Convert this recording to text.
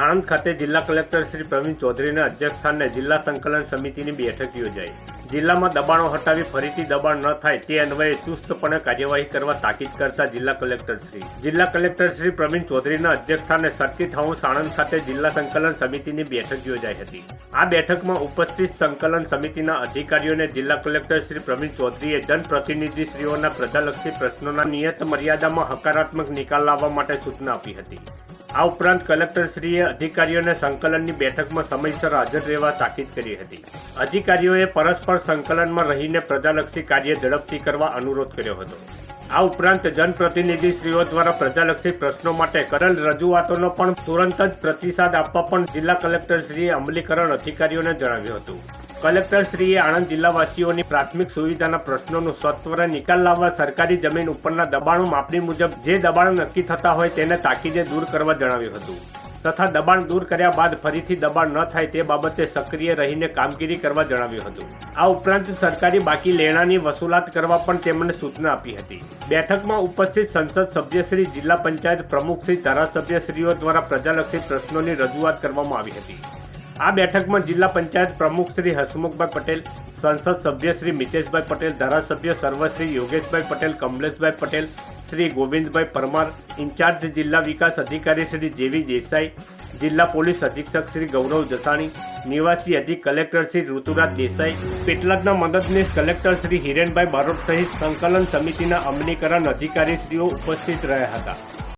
આણંદ ખાતે જિલ્લા કલેક્ટર શ્રી પ્રવીણ ચૌધરીના અધ્યક્ષસ્થાને જિલ્લા સંકલન સમિતિની બેઠક યોજાઈ. જિલ્લામાં દબાણો હટાવી ફરીથી દબાણ ન થાય તે અન્વયે ચુસ્તપણે કાર્યવાહી કરવા તાકીદ કરતા જિલ્લા કલેક્ટર શ્રી. જિલ્લા કલેક્ટર શ્રી પ્રવીણ ચૌધરીના અધ્યક્ષસ્થાને સર્કિટ હાઉસ આણંદ ખાતે જિલ્લા સંકલન સમિતિની બેઠક યોજાઈ હતી. આ બેઠકમાં ઉપસ્થિત સંકલન સમિતિના અધિકારીઓને જિલ્લા કલેક્ટર શ્રી પ્રવીણ ચૌધરીએ જનપ્રતિનિધિશ્રીઓના પ્રજાલક્ષી પ્રશ્નોના નિયત મર્યાદામાં હકારાત્મક નિકાલ લાવવા માટે સૂચના આપી હતી. આ ઉપરાંત કલેક્ટરશ્રીએ અધિકારીઓને સંકલનની બેઠકમાં સમયસર હાજર રહેવા તાકીદ કરી હતી. અધિકારીઓએ પરસ્પર સંકલનમાં રહીને પ્રજાલક્ષી કાર્ય ઝડપથી કરવા અનુરોધ કર્યો હતો. આ ઉપરાંત જનપ્રતિનિધિશ્રીઓ દ્વારા પ્રજાલક્ષી પ્રશ્નો માટે કરેલ રજૂઆતોનો પણ તુરંત જ પ્રતિસાદ આપવા પણ જિલ્લા કલેક્ટરશ્રીએ અમલીકરણ અધિકારીઓને જણાવ્યું હતું. કલેક્ટરશ્રીએ આણંદ જિલ્લાવાસીઓની પ્રાથમિક સુવિધાના પ્રશ્નોનું સત્વરે નિકાલ લાવવા સરકારી જમીન ઉપરના દબાણો માપણી મુજબ જે દબાણ નક્કી થતા હોય તેને તાકીદે દૂર કરવા જણાવ્યું હતું. તથા દબાણ દૂર કર્યા બાદ ફરીથી દબાણ ન થાય તે બાબતે સક્રિય રહીને કામગીરી કરવા જણાવ્યું હતું. આ ઉપરાંત સરકારી બાકી લેણાની વસૂલાત કરવા પણ તેમણે સૂચના આપી હતી. બેઠકમાં ઉપસ્થિત સંસદ સભ્યશ્રી, જિલ્લા પંચાયત પ્રમુખશ્રી, ધારાસભ્યશ્રીઓ દ્વારા પ્રજાલક્ષી પ્રશ્નોની રજૂઆત કરવામાં આવી હતી. આ બેઠકમાં જિલ્લા પંચાયત પ્રમુખ શ્રી હસમુખભાઈ પટેલ, સંસદ સભ્ય શ્રી મિતેશભાઈ પટેલ, ધારાસભ્ય સર્વશ્રી યોગેશભાઈ પટેલ, કમલેશભાઈ પટેલ, શ્રી ગોવિંદભાઈ પરમાર, ઇન્ચાર્જ જિલ્લા વિકાસ અધિકારી શ્રી જેવી દેસાઈ, જિલ્લા પોલીસ અધિક્ષક શ્રી ગૌરવ જસાણી, નિવાસી અધિક કલેક્ટર શ્રી ઋતુરાજ દેસાઈ, પેટલાદના મદદનીશ કલેક્ટર શ્રી હિરેનભાઈ બારોટ સહિત સંકલન સમિતિના અમલીકરણ અધિકારીશ્રીઓ ઉપસ્થિત રહ્યા હતા.